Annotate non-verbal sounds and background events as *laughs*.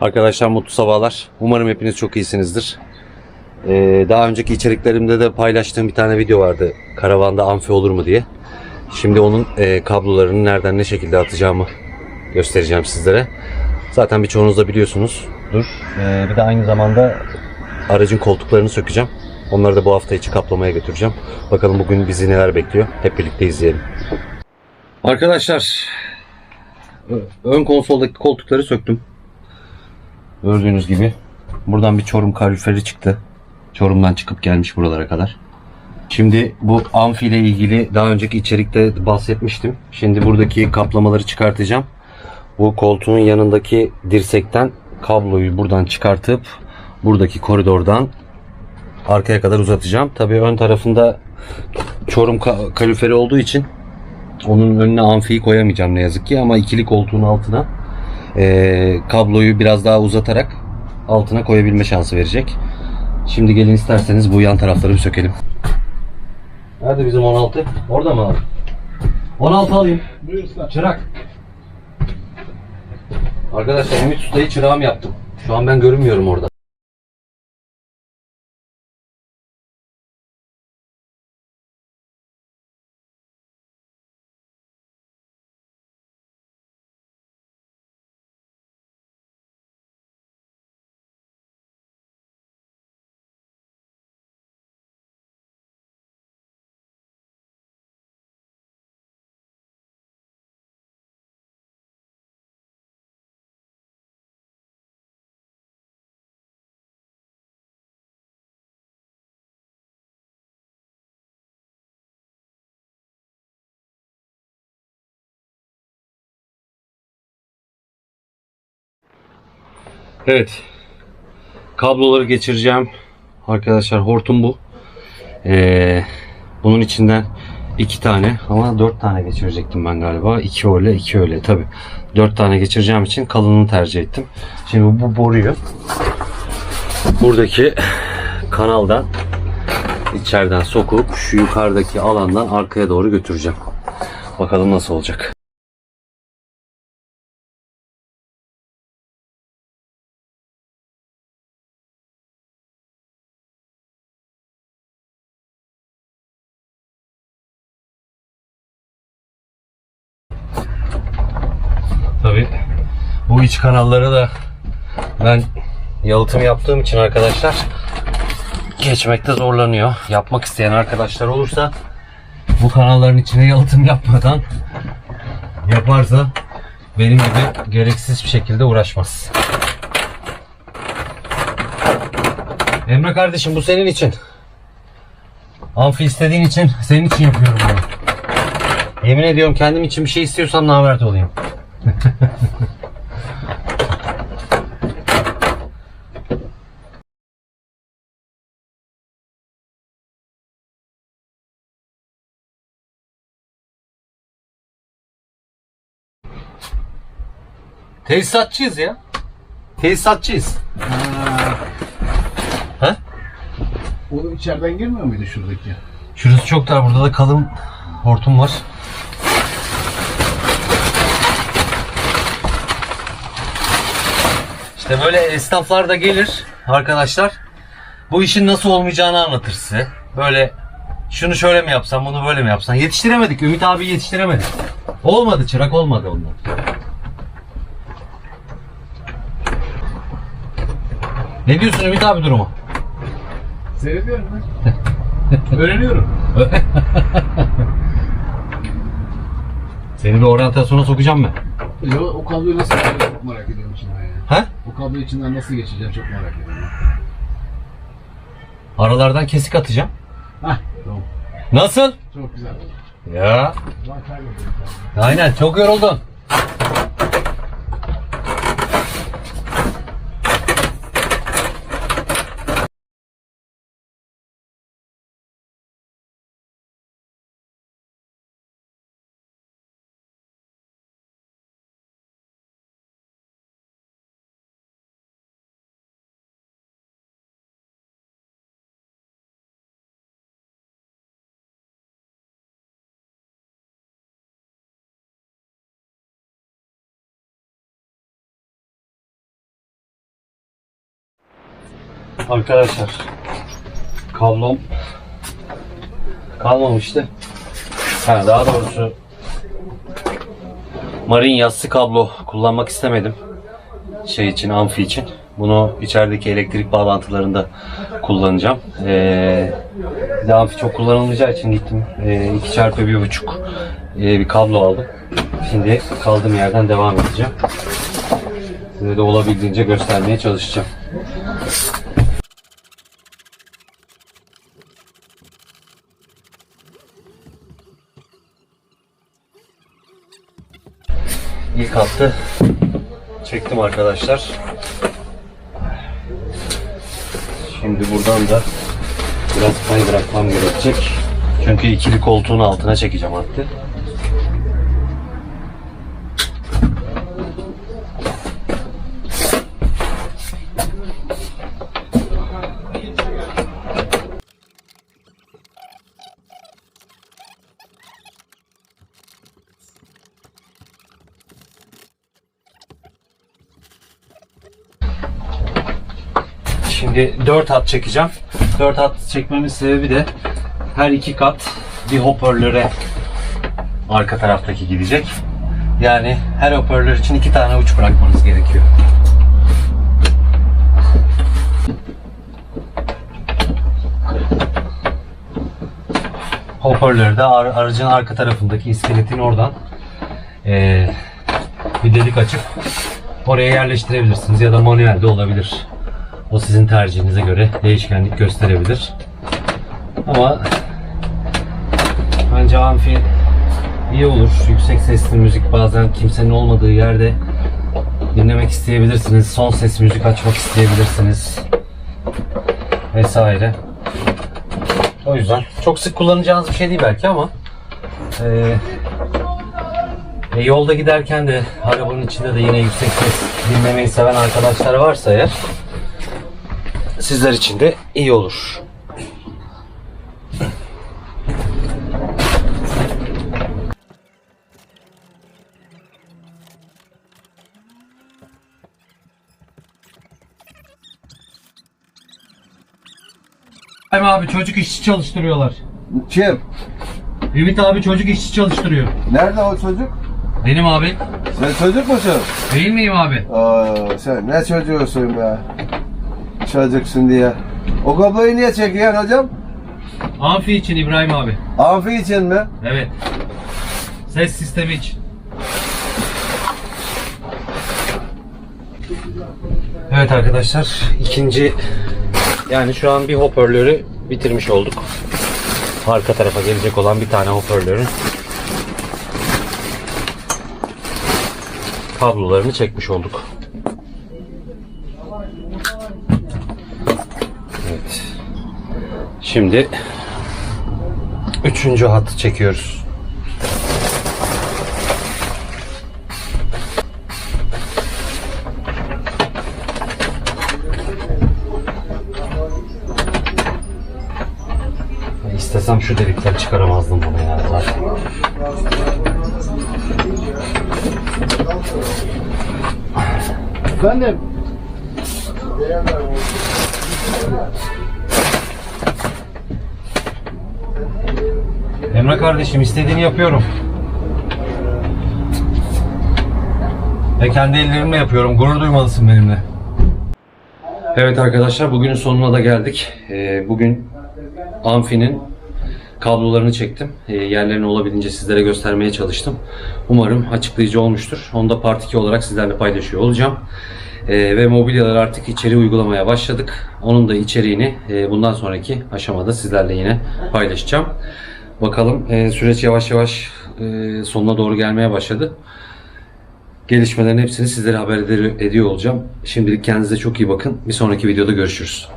Arkadaşlar mutlu sabahlar. Umarım hepiniz çok iyisinizdir. Ee, daha önceki içeriklerimde de paylaştığım bir tane video vardı. Karavanda amfi olur mu diye. Şimdi onun e, kablolarını nereden ne şekilde atacağımı göstereceğim sizlere. Zaten birçoğunuz da biliyorsunuz. Dur. Ee, bir de aynı zamanda aracın koltuklarını sökeceğim. Onları da bu hafta içi kaplamaya götüreceğim. Bakalım bugün bizi neler bekliyor. Hep birlikte izleyelim. Arkadaşlar ön konsoldaki koltukları söktüm. Gördüğünüz gibi. Buradan bir Çorum kaloriferi çıktı. Çorum'dan çıkıp gelmiş buralara kadar. Şimdi bu amfi ile ilgili daha önceki içerikte bahsetmiştim. Şimdi buradaki kaplamaları çıkartacağım. Bu koltuğun yanındaki dirsekten kabloyu buradan çıkartıp buradaki koridordan arkaya kadar uzatacağım. Tabii ön tarafında Çorum ka- kaloriferi olduğu için onun önüne amfiyi koyamayacağım ne yazık ki ama ikili koltuğun altına eee, kabloyu biraz daha uzatarak altına koyabilme şansı verecek. Şimdi gelin isterseniz bu yan tarafları bir sökelim. Nerede bizim 16? Orada mı abi? 16 alayım. Çırak. Arkadaşlar Ümit Usta'yı çırağım yaptım. Şu an ben görünmüyorum orada. Evet. Kabloları geçireceğim. Arkadaşlar hortum bu. Ee, bunun içinden iki tane ama dört tane geçirecektim ben galiba. İki öyle iki öyle tabi. Dört tane geçireceğim için kalınını tercih ettim. Şimdi bu boruyu buradaki kanaldan içeriden sokup şu yukarıdaki alandan arkaya doğru götüreceğim. Bakalım nasıl olacak. Bu iç kanalları da ben yalıtım yaptığım için arkadaşlar geçmekte zorlanıyor. Yapmak isteyen arkadaşlar olursa bu kanalların içine yalıtım yapmadan yaparsa benim gibi gereksiz bir şekilde uğraşmaz. Emre kardeşim bu senin için. Amfi istediğin için senin için yapıyorum bunu. Yemin ediyorum kendim için bir şey istiyorsan navert olayım. *laughs* Tesisatçıyız ya. Tesisatçıyız. Ha? O içeriden girmiyor muydu şuradaki? Şurası çok dar. Burada da kalın hortum var. İşte böyle esnaflar da gelir arkadaşlar. Bu işin nasıl olmayacağını anlatır size. Böyle şunu şöyle mi yapsan, bunu böyle mi yapsan. Yetiştiremedik. Ümit abi yetiştiremedik. Olmadı çırak olmadı onlar. Ne diyorsun Ümit abi durumu? Seyrediyorum ben. Öğreniyorum. *laughs* Seni bir oryantasyona sokacağım ben. Ya, o kabloyu nasıl geçeceğim çok merak ediyorum içinden ya. Ha? O kablo içinden nasıl geçeceğim çok merak ediyorum. Aralardan kesik atacağım. Hah tamam. Nasıl? Çok güzel. Ya. Aynen çok yoruldun. Arkadaşlar kablom kalmamıştı. Ha, daha doğrusu marin yassı kablo kullanmak istemedim. Şey için, amfi için. Bunu içerideki elektrik bağlantılarında kullanacağım. Ee, bir amfi çok kullanılmayacağı için gittim. Ee, 2 çarpı 1.5 ee, bir kablo aldım. Şimdi kaldığım yerden devam edeceğim. Size de olabildiğince göstermeye çalışacağım. İlk hattı çektim arkadaşlar. Şimdi buradan da biraz pay bırakmam gerekecek. Çünkü ikili koltuğun altına çekeceğim hattı. Şimdi 4 hat çekeceğim. 4 hat çekmemin sebebi de her iki kat bir hoparlöre arka taraftaki gidecek. Yani her hoparlör için iki tane uç bırakmanız gerekiyor. Hoparlörü de ar- aracın arka tarafındaki iskeletin oradan eee, bir delik açıp oraya yerleştirebilirsiniz ya da manuel de olabilir. O sizin tercihinize göre değişkenlik gösterebilir. Ama bence amfi iyi olur. Yüksek sesli müzik bazen kimsenin olmadığı yerde dinlemek isteyebilirsiniz. Son ses müzik açmak isteyebilirsiniz. Vesaire. O yüzden çok sık kullanacağınız bir şey değil belki ama eee, e, yolda giderken de arabanın içinde de yine yüksek ses dinlemeyi seven arkadaşlar varsa eğer sizler için de iyi olur. Hem abi çocuk işçi çalıştırıyorlar. Kim? Ümit abi çocuk işçi çalıştırıyor. Nerede o çocuk? Benim abi. Sen çocuk musun? Değil miyim abi? Aa, sen ne çocuğusun be? Çocuksun diye. O kabloyu niye çekiyorsun hocam? Amfi için İbrahim abi. Amfi için mi? Evet. Ses sistemi için. Evet arkadaşlar ikinci yani şu an bir hoparlörü bitirmiş olduk. Arka tarafa gelecek olan bir tane hoparlörün kablolarını çekmiş olduk. Şimdi üçüncü hattı çekiyoruz. İstesem şu delikten çıkaramazdım bunu ya zaten. Efendim? Emre kardeşim istediğini yapıyorum. Ve kendi ellerimle yapıyorum. Gurur duymalısın benimle. Evet arkadaşlar bugünün sonuna da geldik. Ee, bugün Amfi'nin kablolarını çektim. Ee, yerlerini olabildiğince sizlere göstermeye çalıştım. Umarım açıklayıcı olmuştur. Onu da Part 2 olarak sizlerle paylaşıyor olacağım. Ee, ve mobilyalar artık içeri uygulamaya başladık. Onun da içeriğini e, bundan sonraki aşamada sizlerle yine paylaşacağım. Bakalım e, süreç yavaş yavaş e, sonuna doğru gelmeye başladı. Gelişmelerin hepsini sizlere haber ediyor olacağım. Şimdilik kendinize çok iyi bakın. Bir sonraki videoda görüşürüz.